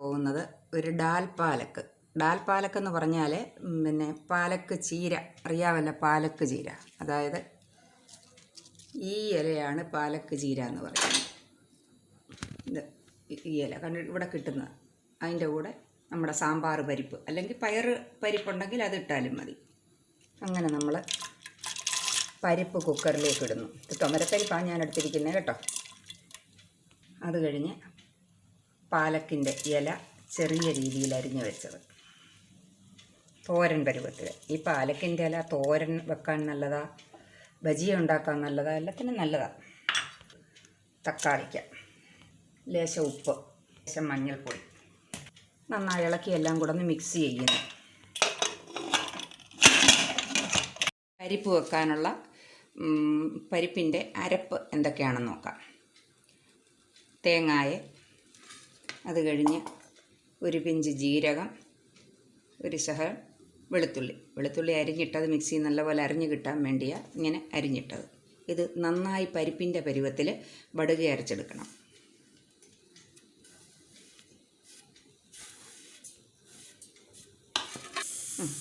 പോകുന്നത് ഒരു ഡാൽ പാലക്ക്. ഡാൽ പാലക്ക് എന്ന് പറഞ്ഞാൽ പിന്നെ പാലക്ക് ചീര അറിയാമല്ലോ പാലക്ക് ചീര. അതായത് ഈ ഇലയാണ് പാലക്ക് ചീര എന്ന് പറയുന്നത്. ഇത് ഈ ഇല കണ്ട് ഇവിടെ കിട്ടുന്നത്. അതിന്റെ കൂടെ നമ്മുടെ സാമ്പാർ പരിപ്പ് അല്ലെങ്കിൽ പയർ പരിപ്പുണ്ടെങ്കിൽ അത് ഇട്ടാലും മതി. അങ്ങനെ നമ്മൾ പരിപ്പ് കുക്കറിലേക്ക് ഇടുന്നു. ഇത് തുമരപ്പരിപ്പാണ് ഞാൻ എടുത്തിരിക്കുന്നത് കേട്ടോ. അത് കഴിഞ്ഞ് പാലക്കിന്റെ ഇല ചെറിയ രീതിയിൽ അരിഞ്ഞു വെച്ചത്. തോരൻ പരുവത്തിൽ. ഈ പാലക്കിന്റെ ഇല തോരൻ വെക്കാൻ നല്ലതാ ഭജിയ ഉണ്ടാക്കാൻ നല്ലതാ എല്ലാത്തിനും നല്ലതാ. തക്കാളിക്ക ലേശം ഉപ്പ് ലേശം മഞ്ഞൾപ്പൊടി. നന്നായി ഇളക്കി എല്ലാം കൂടെ ഒന്ന് മിക്സ് ചെയ്യുന്നു. പരിപ്പ് വെക്കാനുള്ള പരിപ്പിന്റെ അരപ്പ് എന്തൊക്കെയാണെന്ന് നോക്കാം. തേങ്ങായ അത് കഴിഞ്ഞ് ഒരു പിഞ്ച് ജീരകം ഒരു സഹ വെളുത്തുള്ളി. വെളുത്തുള്ളി അരിഞ്ഞിട്ടത് മിക്സി നല്ലപോലെ അരിഞ്ഞ് കിട്ടാൻ വേണ്ടിയാണ് ഇങ്ങനെ അരിഞ്ഞിട്ടത്. ഇത് നന്നായി പരിപ്പിന്റെ പരുവത്തിൽ വടുക അരച്ചെടുക്കണം.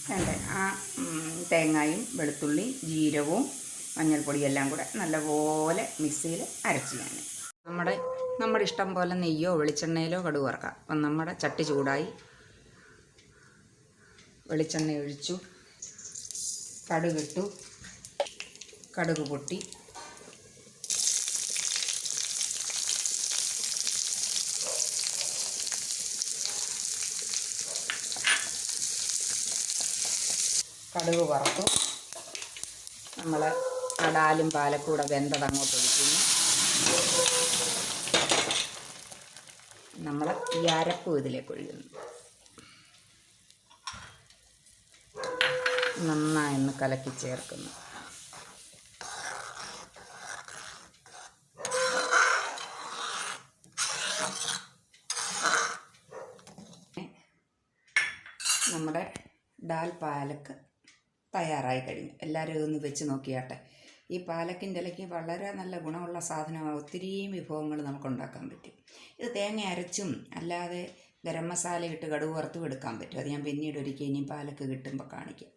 വേണ്ടേ. ആ തേങ്ങായും വെളുത്തുള്ളി ജീരകവും മഞ്ഞൾപ്പൊടിയും എല്ലാം കൂടെ നല്ലപോലെ മിക്സിയിൽ അരച്ച് ഞാൻ നമ്മുടെ നമ്മുടെ ഇഷ്ടം പോലെ നെയ്യോ വെളിച്ചെണ്ണയിലോ കടുക് വറക്കാം. അപ്പം നമ്മുടെ ചട്ടി ചൂടായി. വെളിച്ചെണ്ണ ഒഴിച്ചു. കടുക് ഇട്ടു. കടുക് പൊട്ടി. കടുക് വറുത്തു. നമ്മൾ കടാലും പാലക്കൂടെ വെന്തത് അങ്ങോട്ട് ഒഴിക്കുന്നു നമ്മൾ ഈ അരപ്പ് ഇതിലേക്ക് ഒഴിക്കുന്നു നന്നായി ഒന്ന് കലക്കി ചേർക്കുന്നു. നമ്മുടെ ഡാൽ പാലക്ക് തയ്യാറായി കഴിഞ്ഞു. എല്ലാവരും ഇതൊന്ന് വെച്ച് നോക്കിയാട്ടെ. ഈ പാലക്കിന്റെ ഇലയ്ക്ക് വളരെ നല്ല ഗുണമുള്ള സാധനമാണ്. ഒത്തിരി വിഭവങ്ങൾ നമുക്ക് ഉണ്ടാക്കാൻ പറ്റും. ഇത് തേങ്ങ അരച്ചും അല്ലാതെ ഗരം മസാല ഇട്ട് കടുക് വറുത്തും എടുക്കാൻ പറ്റും. അത് ഞാൻ പിന്നീട് ഒരിക്കൽ ഇനിയും പാലക്ക് കിട്ടുമ്പോൾ കാണിക്കാം.